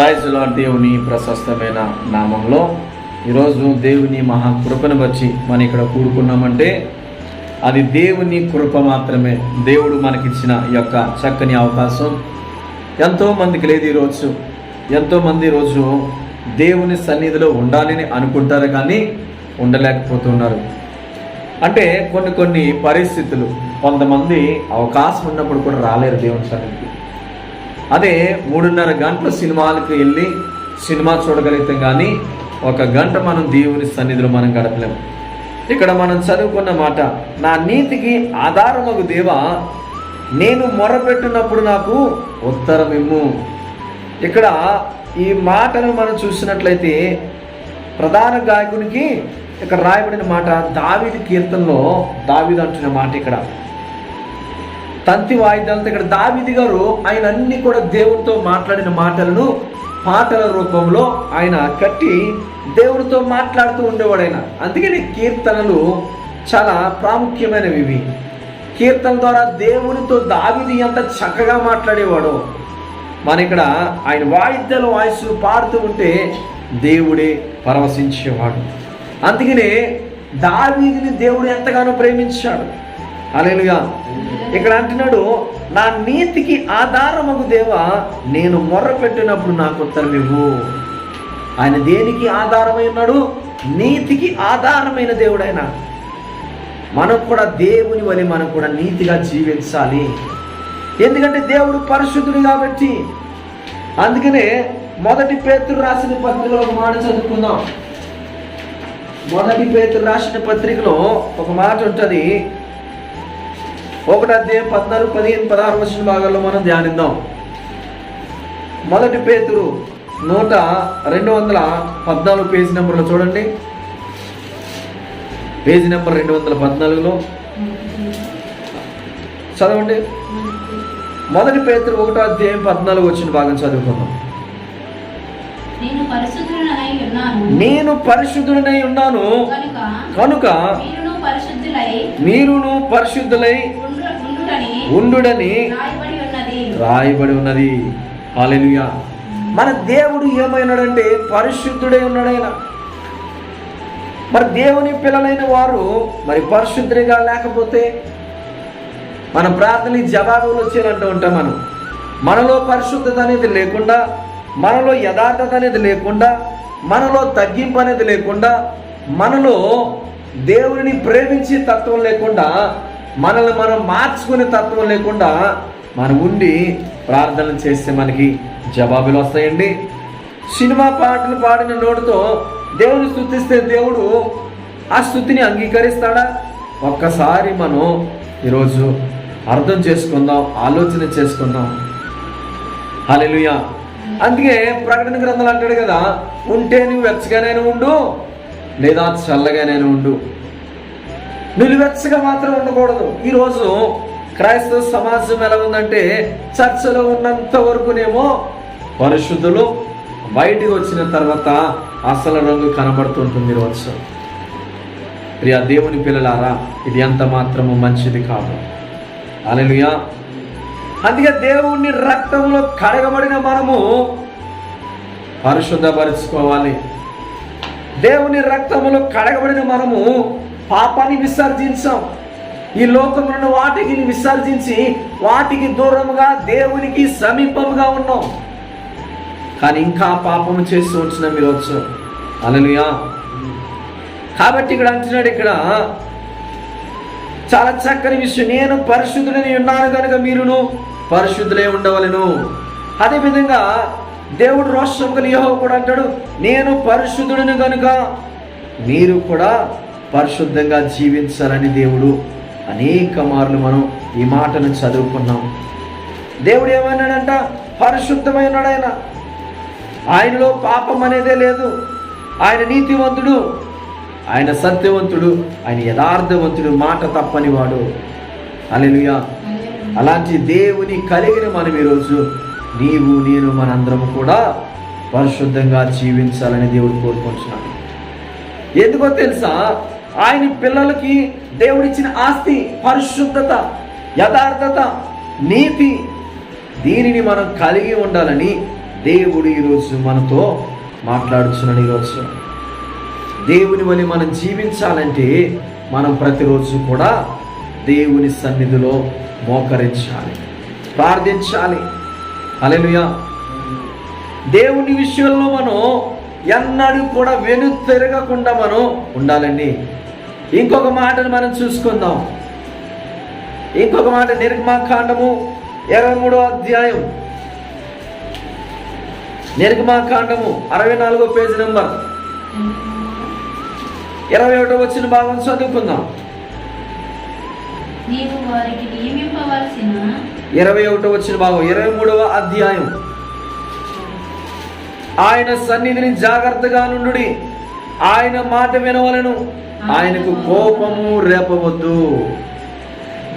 రాయసులో దేవుని ప్రశస్తమైన నామంలో ఈరోజు దేవుని మహాకృపను వచ్చి మనం ఇక్కడ కూడుకున్నామంటే అది దేవుని కృప మాత్రమే. దేవుడు మనకిచ్చిన ఈ యొక్క చక్కని అవకాశం. ఎంతో మందికి లేదు ఈరోజు. ఎంతోమంది ఈరోజు దేవుని సన్నిధిలో ఉండాలని అనుకుంటారు కానీ ఉండలేకపోతున్నారు. అంటే కొన్ని కొన్ని పరిస్థితులు కొంతమంది అవకాశం ఉన్నప్పుడు కూడా రాలేరు దేవుని సన్నిధికి. అదే మూడున్నర గంటల సినిమాలకు వెళ్ళి సినిమా చూడగలుగుతాం కానీ ఒక గంట మనం దేవుని సన్నిధిలో మనం గడపలేము ఇక్కడ మనం చదువుకున్న మాట నా నీతికి ఆధారమగు దేవా నేను మొరపెట్టినప్పుడు నాకు ఉత్తరం ఇమ్ము ఇక్కడ ఈ మాటను మనం చూసినట్లయితే ప్రధాన గాయకునికి ఇక్కడ రాయబడిన మాట దావీది కీర్తనలో దావీదు అంటున్న మాట ఇక్కడ. తంతి వాయిద్యాలతో ఇక్కడ దావిది గారు ఆయన అన్ని కూడా దేవుడితో మాట్లాడిన మాటలను పాటల రూపంలో ఆయన కట్టి దేవుడితో మాట్లాడుతూ ఉండేవాడు ఆయన. అందుకని కీర్తనలు చాలా ప్రాముఖ్యమైనవి ఇవి. కీర్తన ద్వారా దేవునితో దావిది ఎంత చక్కగా మాట్లాడేవాడో. మన ఇక్కడ ఆయన వాయిద్యాల వాయిస్లు పాడుతూ ఉంటే దేవుడే పరవశించేవాడు. అందుకనే దావీదిని దేవుడు ఎంతగానో ప్రేమించాడు. అలేలుగా ఇక్కడ అంటున్నాడు నా నీతికి ఆధారమగు దేవా నేను మొర్ర పెట్టినప్పుడు నాకు ఉత్తరం ఇవ్వు ఆయన దేనికి ఆధారమై ఉన్నాడు? నీతికి ఆధారమైన దేవుడు ఆయన మనం కూడా దేవుని వలె మనం కూడా నీతిగా జీవించాలి. ఎందుకంటే దేవుడు పరిశుద్ధుడు కాబట్టి. అందుకనే మొదటి పేతులు రాసిన పత్రికలో ఒక మాట చదువుకుందాం. మొదటి పేతులు రాసిన పత్రికలో ఒక మాట ఉంటుంది ఒకటి అధ్యాయం పద్నాలుగు పదిహేను పదహారు వచ్చిన భాగాల్లో మనం ధ్యానిద్దాం. మొదటి పేతురు నూట రెండు వందల పద్నాలుగు పేజీ నెంబర్లో చూడండి. పేజీ నెంబర్ రెండు వందల పద్నాలుగులో. చదవండి. మొదటి పేతురు ఒకటో అధ్యాయం పద్నాలుగు వచ్చిన భాగం చదువుకుందాం. నేను పరిశుద్ధుడనై ఉన్నాను. కనుక మీరును పరిశుద్ధులై ఉండుడని రాయబడి ఉన్నది. రాయబడి ఉన్నది. హాలెలుయా మన దేవుడు ఏమైనాడంటే పరిశుద్ధుడై ఉన్నాడైన. మరి దేవుని పిల్లలైన వారు మరి పరిశుద్ధుడిగా లేకపోతే మన ప్రార్థనకి జవాబులు వచ్చేనంటూ ఉంటాం మనం. మనలో పరిశుద్ధత అనేది లేకుండా మనలో యథార్థత అనేది లేకుండా మనలో తగ్గింపు అనేది లేకుండా మనలో దేవుడిని ప్రేమించే తత్వం లేకుండా మనల్ని మనం మార్చుకునే తత్వం లేకుండా మనం ఉండి ప్రార్థన చేస్తే మనకి జవాబులు వస్తాయండి. సినిమా పాటలు పాడిన నోటితో దేవుని స్థుతిస్తే దేవుడు ఆ స్థుతిని అంగీకరిస్తాడా? ఒక్కసారి మనం ఈరోజు అర్థం చేసుకుందాం ఆలోచన చేసుకుందాం. హల్లెలూయా. అందుకే ప్రకటన గ్రంథాలు అంటాడు కదా ఉంటే నువ్వు వెచ్చగానైనా ఉండు లేదా చల్లగానైనా ఉండు. నిలువెచ్చగా మాత్రం ఉండకూడదు. ఈరోజు క్రైస్తవ సమాజం ఎలా ఉందంటే చర్చలో ఉన్నంత వరకునేమో పరిశుద్ధులు బయటికి వచ్చిన తర్వాత అసలు రంగు కనబడుతుంటుంది ఈరోజు. ప్రియ దేవుని పిల్లలారా ఇది ఎంత మాత్రము మంచిది కాదు. అలెలుయా అందుకే దేవుని రక్తంలో కడగబడిన మనము పరిశుద్ధపరుచుకోవాలి. దేవుని రక్తములో కడగబడిన మనము పాపాన్ని విసర్జించాం. ఈ లోకంలో వాటికి విసర్జించి వాటికి దూరముగా దేవునికి సమీపముగా ఉన్నాం. కానీ ఇంకా పాపము చేస్తూ వచ్చిన మీరు వచ్చు అలలుయా కాబట్టి ఇక్కడ అంటున్నాడు ఇక్కడ చాలా చక్కని విషయం. నేను పరిశుద్ధులని ఉన్నాను కనుక మీరును పరిశుద్ధులే ఉండవలను. అదేవిధంగా దేవుడు రోషం కలిగి కూడా అంటాడు నేను పరిశుద్ధుడిని కనుక మీరు కూడా పరిశుద్ధంగా జీవించాలని దేవుడు అనేక మార్లు మనం ఈ మాటను చదువుకున్నాం. దేవుడు ఏమన్నాడంట? పరిశుద్ధమైనాడు ఆయన. ఆయనలో పాపం అనేదే లేదు. ఆయన నీతివంతుడు. ఆయన సత్యవంతుడు. ఆయన యథార్థవంతుడు. మాట తప్పని వాడు. అలెలుయా అలాంటి దేవుని కలిగిన మనం ఈరోజు నీవు నేను మనందరం కూడా పరిశుద్ధంగా జీవించాలని దేవుడు కోరుకుంటున్నాడు. ఎందుకో తెలుసా? ఆయన పిల్లలకి దేవుడిచ్చిన ఆస్తి పరిశుద్ధత యథార్థత నీతి దీనిని మనం కలిగి ఉండాలని దేవుడు ఈరోజు మనతో మాట్లాడుచున్నాడు ఈరోజు. దేవుని వలి మనం జీవించాలంటే మనం ప్రతిరోజు కూడా దేవుని సన్నిధిలో మోకరించాలి ప్రార్థించాలి. అలెలుయా దేవుని విషయంలో మనం ఎన్నడూ కూడా వెను తిరగకుండా మనం ఉండాలండి. ఇంకొక మాటను మనం చూసుకుందాం. ఇంకొక మాట నిర్గమాకాండము ఇరవై మూడో అధ్యాయం. నిర్గమాకాండము అరవై నాలుగో పేజీ నెంబర్. ఇరవై ఒకటో వచ్చిన భాగం చదువుకుందాం. ఇరవై ఒకటో వచ్చిన భాగం ఇరవై మూడవ అధ్యాయం. ఆయన సన్నిధిని జాగ్రత్తగా నుండు ఆయన మాట వినవలను. ఆయనకు కోపము రేపవద్దు.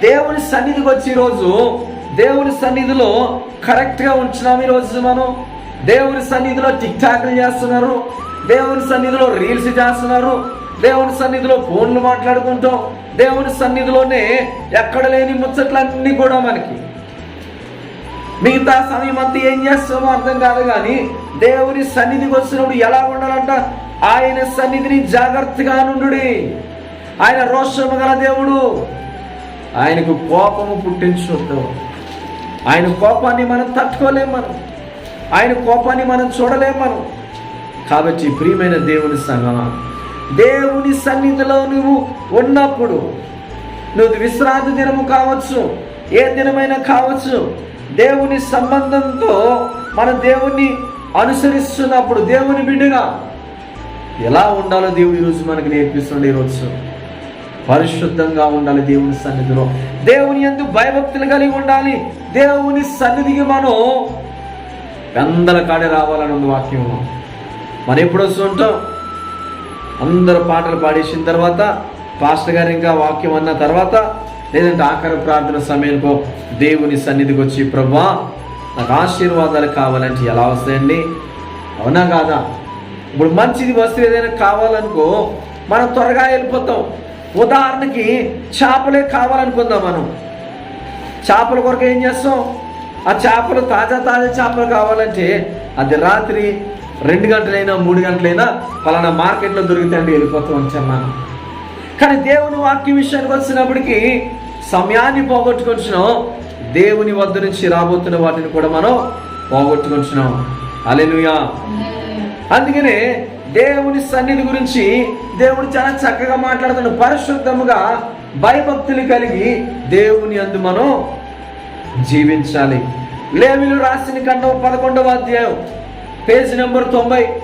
దేవుని సన్నిధికి వచ్చి ఈరోజు దేవుని సన్నిధిలో కరెక్ట్గా ఉంటున్నాం ఈరోజు మనం. దేవుని సన్నిధిలో టిక్ టాక్లు చేస్తున్నారు. దేవుని సన్నిధిలో రీల్స్ చేస్తున్నారు. దేవుని సన్నిధిలో ఫోన్లు మాట్లాడుకుంటాం. దేవుని సన్నిధిలోనే ఎక్కడ లేని ముచ్చట్లన్నీ కూడా మనకి. మిగతా సమయం అంతా ఏం చేస్తామో అర్థం కాదు కానీ దేవుని సన్నిధికి వచ్చినప్పుడు ఎలా ఉండాలంట? ఆయన సన్నిధిని జాగ్రత్తగా నుండు ఆయన రోషము గల దేవుడు. ఆయనకు కోపము పుట్టించొద్దు ఆయన కోపాన్ని మనం తట్టుకోలేం మనం. ఆయన కోపాన్ని మనం చూడలేం మనం. కాబట్టి ప్రియమైన దేవుని సంగమా దేవుని సన్నిధిలో నువ్వు ఉన్నప్పుడు నువ్వు విశ్రాంతి దినము కావచ్చు ఏ దినమైనా కావచ్చు దేవుని సంబంధంతో మన దేవుణ్ణి అనుసరిస్తున్నప్పుడు దేవుని బిడ్డగా ఎలా ఉండాలో దేవుడు ఈరోజు మనకు నేర్పిస్తుండే ఈరోజు. పరిశుద్ధంగా ఉండాలి దేవుని సన్నిధిలో. దేవుని ఎందుకు భయభక్తులు కలిగి ఉండాలి. దేవుని సన్నిధికి మనం పెందల కాడే రావాలని ఉంది వాక్యం మనం ఎప్పుడు వస్తుంటాం అందరు పాటలు పాడేసిన తర్వాత పాస్టర్ గారు ఇంకా వాక్యం అన్న తర్వాత లేదంటే ఆఖరి ప్రార్థన సమయంలో దేవుని సన్నిధికి వచ్చి ప్రభా నాకు ఆశీర్వాదాలు కావాలంటే ఎలా వస్తాయండి? అవునా కాదా? ఇప్పుడు మంచిది వస్తువు ఏదైనా కావాలనుకో మనం త్వరగా వెళ్ళిపోతాం. ఉదాహరణకి చేపలే కావాలనుకుందాం మనం. చేపల కొరకు ఏం చేస్తాం? ఆ చేపలు తాజా తాజా చేపలు కావాలంటే అది రాత్రి రెండు గంటలైనా మూడు గంటలైనా పలానా మార్కెట్లో దొరుకుతాయండి వెళ్ళిపోతాం వచ్చాం మనం కానీ దేవుని వాక్య విషయానికి వచ్చినప్పటికీ సమయాన్ని పోగొట్టుకొచ్చినాం దేవుని వద్ద నుంచి రాబోతున్న వాటిని కూడా మనం పోగొట్టుకొచ్చినాం అలెనుయా అందుకనే దేవుని సన్నిధి గురించి దేవుడు చాలా చక్కగా మాట్లాడుతున్నాడు. పరిశుద్ధముగా భయభక్తులు కలిగి దేవుని అందు మనం జీవించాలి. లేవిలు రాసిన కండవ పదకొండవ అధ్యాయం పేజ్ నెంబర్ తొంభై.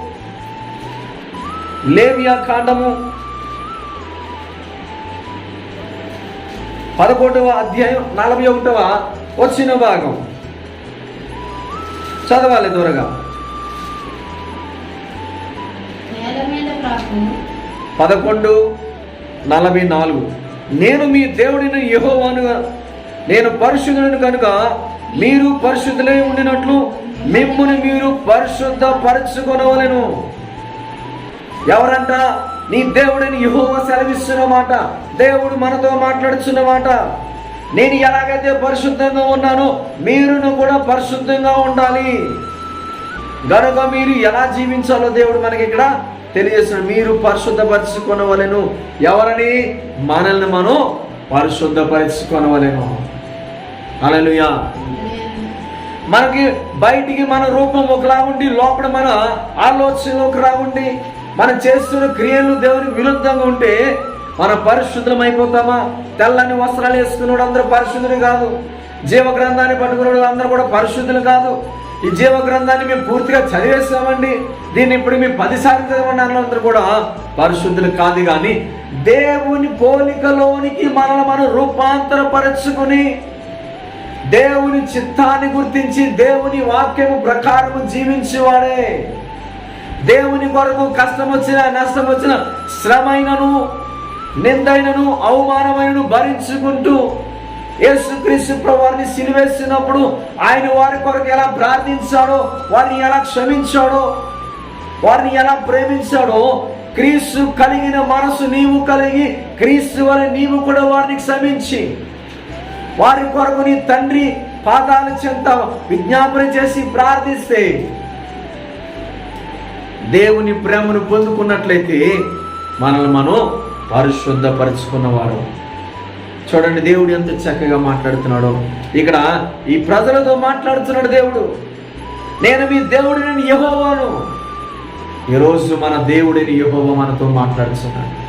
లేవియా కాండము పదకొండవ అధ్యాయం నలభై ఒకటవ వచ్చిన భాగం. చదవాలి దూరగా పదకొండు నలభై నాలుగు. నేను మీ దేవుడిని యహోవాను నేను పరిశుద్ధులను కనుక మీరు పరిశుద్ధులై ఉండినట్లు మిమ్ముని మీరు పరిశుద్ధ పరచుకొనవలెను ఎవరంట? నీ దేవుడిని యహోవ సెలవిస్తున్న మాట దేవుడు మనతో మాట్లాడుతున్న మాట. నేను ఎలాగైతే పరిశుద్ధంగా ఉన్నానో మీరును కూడా పరిశుద్ధంగా ఉండాలి. గనుక మీరు ఎలా జీవించాలో దేవుడు మనకి ఇక్కడ తెలియజేస్తున్నాడు మీరు పరిశుద్ధపరచుకొనవలను. ఎవరని? మనల్ని మనం పరిశుద్ధపరచుకొనవలెను. అలలుయా మనకి బయటికి మన రూపం ఒకలా ఉండి లోపల మన ఆలోచనలు ఒకలా ఉండి మనం చేస్తున్న క్రియలు దేవునికి విరుద్ధంగా ఉంటే మనం పరిశుద్ధం అయిపోతామా తెల్లని వస్త్రాలు వేసుకున్నాడు అందరూ పరిశుద్ధులు కాదు. జీవ గ్రంథాన్ని పట్టుకున్నాడు అందరూ కూడా పరిశుద్ధులు కాదు. ఈ జీవ గ్రంథాన్ని మేము పూర్తిగా చదివేస్తామండి. దీన్ని ఇప్పుడు మేము పదిసార్లు చదవండి అన్నందరూ కూడా పరిశుద్ధులు కాదు కానీ దేవుని పోలికలోనికి మనల్ని మనం రూపాంతరపరచుకుని దేవుని చిత్తాన్ని గుర్తించి దేవుని వాక్యము ప్రకారము జీవించేవాడే. దేవుని కొరకు కష్టం వచ్చిన నష్టం వచ్చిన శ్రమైనను నిందైనను అవమానమైనను భరించుకుంటూ యేసుక్రీస్తు వారిని సిలివేస్తున్నప్పుడు ఆయన వారి కొరకు ఎలా ప్రార్థించాడో వారిని ఎలా క్షమించాడో వారిని ఎలా ప్రేమించాడో క్రీస్తు కలిగిన మనసు నీవు కలిగి క్రీస్తు వల్ల నీవు కూడా వారిని క్షమించి వారి కొరకు నీ తండ్రి పాదాల చెంత విజ్ఞాపన చేసి ప్రార్థిస్తే దేవుని ప్రేమను పొందుకున్నట్లయితే మనల్ని మనం పరిశుద్ధపరుచుకున్నవారు. చూడండి దేవుడు ఎంత చక్కగా మాట్లాడుతున్నాడో. ఇక్కడ ఈ ప్రజలతో మాట్లాడుతున్నాడు దేవుడు. నేను మీ దేవుడిని యహోవాను. ఈరోజు మన దేవుడిని యహోవ మనతో మాట్లాడుతున్నాడు.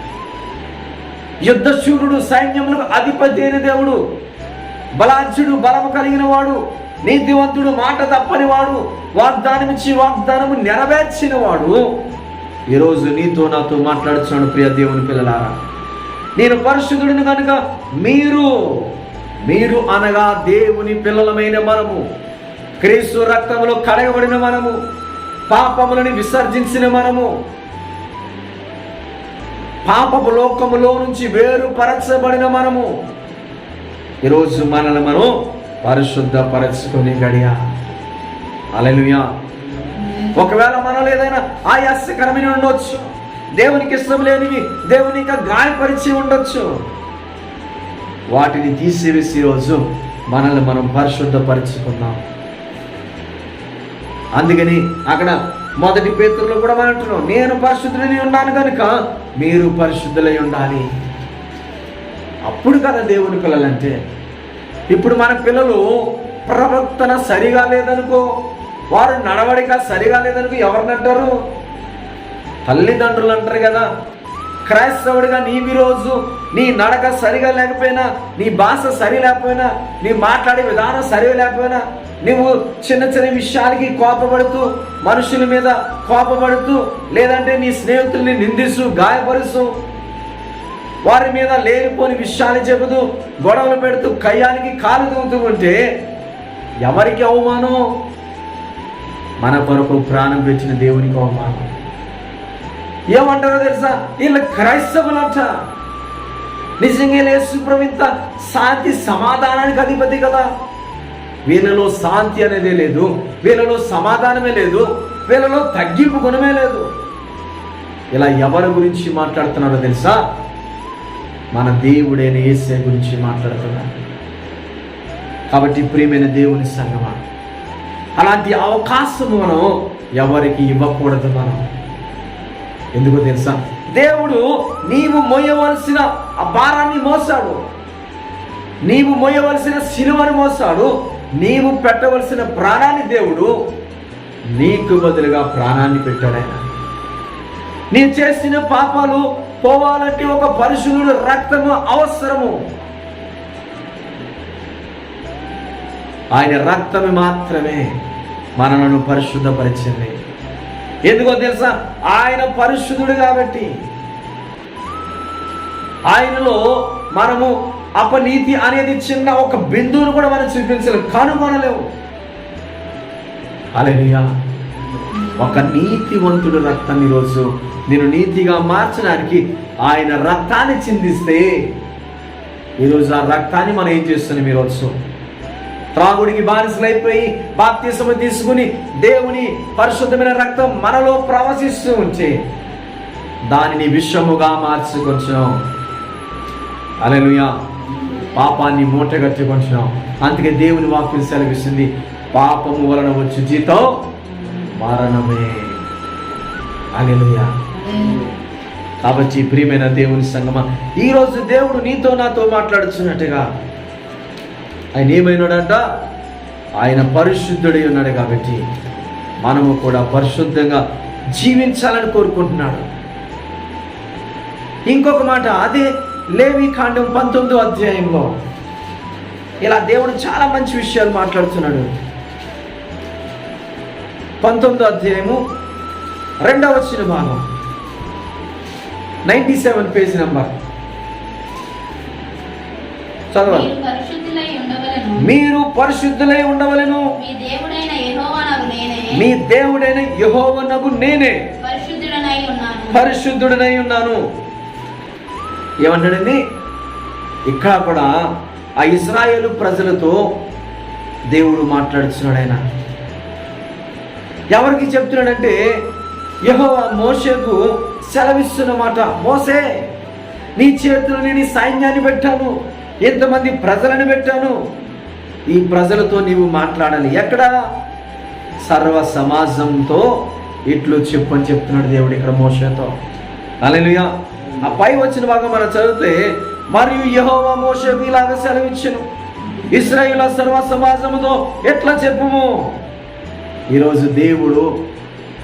యుద్ధశూరుడు సైన్యములకు అధిపతి అయిన దేవుడు. బలార్జుడు బలము కలిగిన వాడు. నీతివంతుడు మాట తప్పని వాడు. వాగ్దానమిచ్చి వాగ్దానము నెరవేర్చిన వాడు. ఈరోజు నీతో నాతో మాట్లాడుతున్నాడు ప్రియ దేవుని పిల్లలారా. నేను పరిశుద్ధుడిని కనుక మీరు మీరు అనగా దేవుని పిల్లలమైన మనము క్రీస్తు రక్తములో కడగబడిన మనము పాపములను విసర్జించిన మనము పాపపు లోకములో నుంచి వేరుపరచబడిన మనము ఈరోజు మనల్ని మనం పరిశుద్ధపరచుకొని గడియ. అలెలుయా ఒకవేళ మనలో ఏదైనా ఆయాస్యకరమైన ఉండొచ్చు. దేవునికి ఇష్టం లేనివి దేవుని ఇంకా గాయపరిచి ఉండొచ్చు. వాటిని తీసివేసి రోజు మనల్ని మనం పరిశుద్ధపరచుకుందాం. అందుకని అక్కడ మొదటి పేతుల్లో కూడా మనం అంటున్నాం నేను పరిశుద్ధులని ఉన్నాను కనుక మీరు పరిశుద్ధులై ఉండాలి. అప్పుడు కదా దేవుని పిల్లలంటే ఇప్పుడు మన పిల్లలు ప్రవర్తన సరిగా లేదనుకో వారు నడవడిక సరిగా లేదనుకో ఎవరినంటారు తల్లిదండ్రులు అంటారు కదా. క్రైస్తవుడిగా నీవి రోజు నీ నడక సరిగా లేకపోయినా నీ భాష సరి లేకపోయినా నీ మాట్లాడే విధానం సరి లేకపోయినా నువ్వు చిన్న చిన్న విషయాలకి కోపపడుతూ మనుషుల మీద కోపపడుతూ లేదంటే నీ స్నేహితుల్ని నిందిస్తూ గాయపరుస్తూ వారి మీద లేనిపోని విషయాలు చెబుతూ గొడవలు పెడుతూ కయ్యానికి కాలు దూతూ ఉంటే ఎవరికి అవమానం మన కొరకు ప్రాణం పెట్టిన దేవునికి అవమానం ఏమంటారో తెలుసా? వీళ్ళ క్రైస్తవులంట. నిజంగా యేసు ప్రవింత శాంతి సమాధానానికి అధిపతి కదా? వీళ్ళలో శాంతి అనేదే లేదు. వీళ్ళలో సమాధానమే లేదు. వీళ్ళలో తగ్గింపు గుణమే లేదు. ఇలా ఎవరి గురించి మాట్లాడుతున్నారో తెలుసా? మన దేవుడైన ఏసే గురించి మాట్లాడుతున్నాడు. కాబట్టి ప్రియమైన దేవుని సంగమా అలాంటి అవకాశం మనం ఎవరికి ఇవ్వకూడదు మనం. ఎందుకో తెలుసా? దేవుడు నీవు మోయవలసిన ఆ భారాన్ని మోసాడు. నీవు మోయవలసిన సిలువను మోసాడు. నీవు పెట్టవలసిన ప్రాణాన్ని దేవుడు నీకు బదులుగా ప్రాణాన్ని పెట్టాడు ఆయన. నీ చేసిన పాపాలు పోవాలంటే ఒక పరిశుద్ధుడు రక్తము అవసరము. ఆయన రక్తము మాత్రమే మనలను పరిశుద్ధపరిచింది. ఎందుకో తెలుసా? ఆయన పరిశుద్ధుడు కాబట్టి. ఆయనలో మనము అపనీతి అనేది చిన్న ఒక బిందువును కూడా మనం చూపించలేము కనుగొనలేము అలెలుయా ఒక నీతివంతుడు రక్తం ఈరోజు నేను నీతిగా మార్చడానికి ఆయన రక్తాన్ని చిందిస్తే ఈరోజు ఆ రక్తాన్ని మనం ఏం చేస్తున్నాం ఈరోజు? త్రాగుడికి బానిసలైపోయి బాప్తిసము తీసుకుని దేవుని పరిశుద్ధమైన రక్తం మనలో ప్రవశిస్తూ ఉంటే దానిని విషముగా మార్చుకొచ్చాం అలెలుయా. పాపాన్ని మూటగట్టుకొచ్చాం అందుకే దేవుని వాక్యం సెలవిస్తుంది. పాపము వలన వచ్చి జీతం మరణమే. అలెలుయా. కాబట్టి ప్రియమైన దేవుని సంగమ ఈరోజు దేవుడు నీతో నాతో మాట్లాడుతున్నట్టుగా ఆయన ఏమైనాడంట? ఆయన పరిశుద్ధుడై ఉన్నాడు కాబట్టి మనము కూడా పరిశుద్ధంగా జీవించాలని కోరుకుంటున్నాడు. ఇంకొక మాట అదే లేవి కాండం పంతొమ్మిదో అధ్యాయంలో ఇలా దేవుడు చాలా మంచి విషయాలు మాట్లాడుతున్నాడు. పంతొమ్మిదో అధ్యాయము రెండవ వచ్చిన భాగం నైంటీ సెవెన్ పేజ్ నెంబర్. చదవాలి. మీరు పరిశుద్ధులై ఉండవలను. మీ దేవుడైన యహోవనకు నేనే. పరిశుద్ధుడనై ఉన్నాను. ఏమంటాడండి? ఇక్కడ కూడా ఆ ఇజ్రాయేలు ప్రజలతో దేవుడు మాట్లాడుతున్నాడు ఆయన. ఎవరికి చెప్తున్నాడంటే యెహోవా మోషకు సెలవిస్తున్న మాట మోసే నీ చేతులు నేను సైన్యాన్ని పెట్టాను. ఎంతమంది ప్రజలను పెట్టాను. ఈ ప్రజలతో నీవు మాట్లాడాలి. ఎక్కడ? సర్వ సమాజంతో ఇట్లు చెప్పు అని చెప్తున్నాడు దేవుడు ఇక్కడ మోసతో అలెలుయా ఆ పై వచ్చిన భాగం మనం చదివితే మరియు యహోవా మోషకు మీలాగా సెలవిచ్చును. ఇస్రాయేల్ సర్వ సమాజముతో ఎట్లా చెప్పుము? ఈరోజు దేవుడు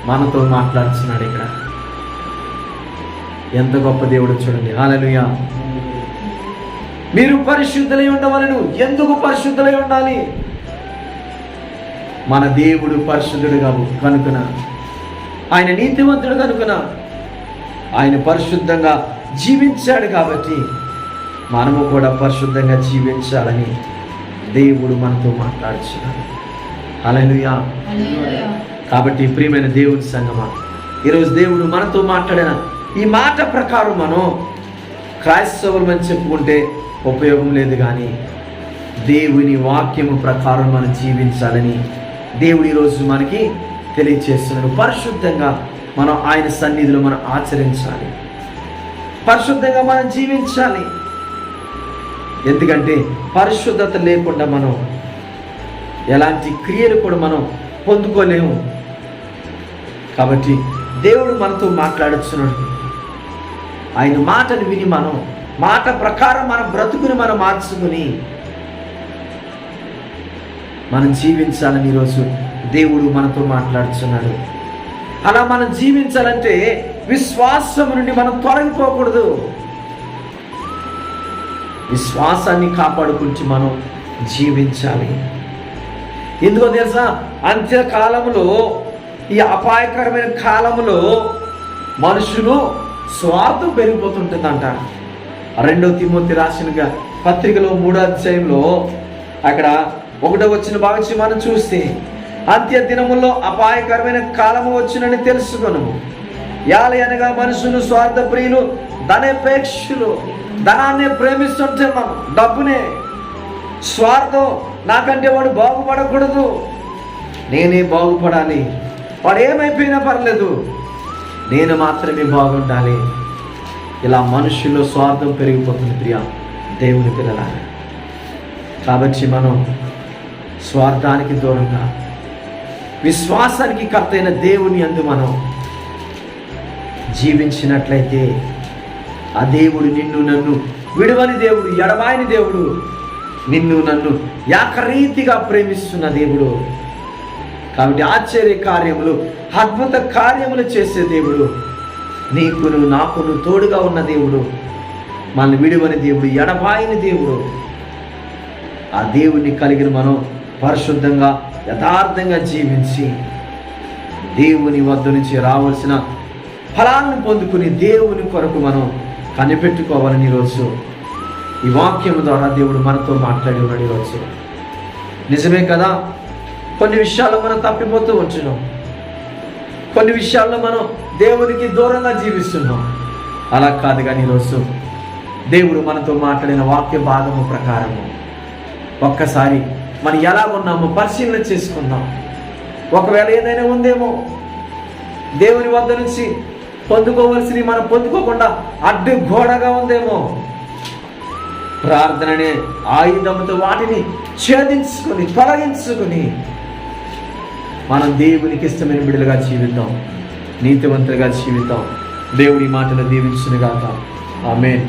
మనతో మాట్లాడుతున్నాడు ఇక్కడ. ఎంత గొప్ప దేవుడు చూడండి. హాలలుయా మీరు పరిశుద్ధులై ఉండవలను. ఎందుకు పరిశుద్ధులై ఉండాలి? మన దేవుడు పరిశుద్ధుడు కావు కనుకన. ఆయన నీతివంతుడు కనుకన. ఆయన పరిశుద్ధంగా జీవించాడు కాబట్టి మనము కూడా పరిశుద్ధంగా జీవించాలని దేవుడు మనతో మాట్లాడుచున్నాడు. అలలుయా కాబట్టి ప్రియమైన దేవుని సంగమా ఈరోజు దేవుడు మనతో మాట్లాడిన ఈ మాట ప్రకారం మనం క్రైస్తవులు అని చెప్పుకుంటే ఉపయోగం లేదు కానీ దేవుని వాక్యము ప్రకారం మనం జీవించాలని దేవుడు ఈరోజు మనకి తెలియచేస్తున్నాడు. పరిశుద్ధంగా మనం ఆయన సన్నిధిలో మనం ఆచరించాలి. పరిశుద్ధంగా మనం జీవించాలి. ఎందుకంటే పరిశుద్ధత లేకుండా మనం ఎలాంటి క్రియలు కూడా మనం పొందుకోలేము. కాబట్టి దేవుడు మనతో మాట్లాడుతున్నాడు. ఆయన మాటను విని మనం మాట ప్రకారం మన బ్రతుకుని మనం మార్చుకుని మనం జీవించాలని ఈరోజు దేవుడు మనతో మాట్లాడుతున్నాడు అలా మనం జీవించాలంటే విశ్వాసం నుండి మనం తొలగిపోకూడదు. విశ్వాసాన్ని కాపాడుకుంటూ మనం జీవించాలి. ఎందుకో తెలుసా? అంత్యకాలంలో ఈ అపాయకరమైన కాలంలో మనుషులు స్వార్థం పెరిగిపోతుంటుందంటారు రెండో తిమోతి రాసిన పత్రికలో మూడో అధ్యాయంలో అక్కడ ఒకటో వచ్చిన భాగం మనం చూస్తే అంత్య దినముల్లో అపాయకరమైన కాలము వచ్చినని తెలుసుకొను. యాలి అనగా మనుషులు స్వార్థ ప్రియులు ధనపేక్షులు ధనాన్ని ప్రేమిస్తుంటే మనం డబ్బునే. స్వార్థం నాకంటే వాడు బాగుపడకూడదు. నేనే బాగుపడాలి. వాడు ఏమైపోయినా పర్లేదు. నేను మాత్రమే బాగుండాలి. ఇలా మనుషుల్లో స్వార్థం పెరిగిపోతుంది ప్రియ. దేవుని పిల్లలారా. కాబట్టి మనం స్వార్థానికి దూరంగా విశ్వాసానికి కర్తైన దేవుని అందు మనం జీవించినట్లయితే ఆ దేవుడు నిన్ను నన్ను విడవని దేవుడు ఎడబాయని దేవుడు నిన్ను నన్ను యాకరీతిగా ప్రేమిస్తున్న దేవుడు. కాబట్టి ఆశ్చర్య కార్యములు అద్భుత కార్యములు చేసే దేవుడు నీకును నాకును తోడుగా ఉన్న దేవుడు. మనల్ని విడివని దేవుడు ఎడబాయని దేవుడు. ఆ దేవుణ్ణి కలిగిన మనం పరిశుద్ధంగా యథార్థంగా జీవించి దేవుని వద్ద నుంచి రావాల్సిన ఫలాలను పొందుకుని దేవుని కొరకు మనం కనిపెట్టుకోవాలని ఈరోజు ఈ వాక్యం ద్వారా దేవుడు మనతో మాట్లాడి ఉన్నాడు ఈరోజు. నిజమే కదా? కొన్ని విషయాలు మనం తప్పిపోతూ ఉంటున్నాం. కొన్ని విషయాల్లో మనం దేవునికి దూరంగా జీవిస్తున్నాం. అలా కాదు కానీ ఈరోజు దేవుడు మనతో మాట్లాడిన వాక్య భాగము ప్రకారము ఒక్కసారి మనం ఎలా ఉన్నామో పరిశీలన చేసుకుందాం. ఒకవేళ ఏదైనా ఉందేమో దేవుని వద్ద నుంచి పొందుకోవలసినవి మనం పొందుకోకుండా అడ్డు గోడగా ఉందేమో ప్రార్థననే ఆయుధంతో వాటిని ఛేదించుకొని తొలగించుకొని మనం దేవునికి ఇష్టమైన బిడ్డలుగా జీవిద్దాం నీతివంతులుగా జీవిద్దాం. దేవుడి మాటలు దీవించునుగాక. ఆమె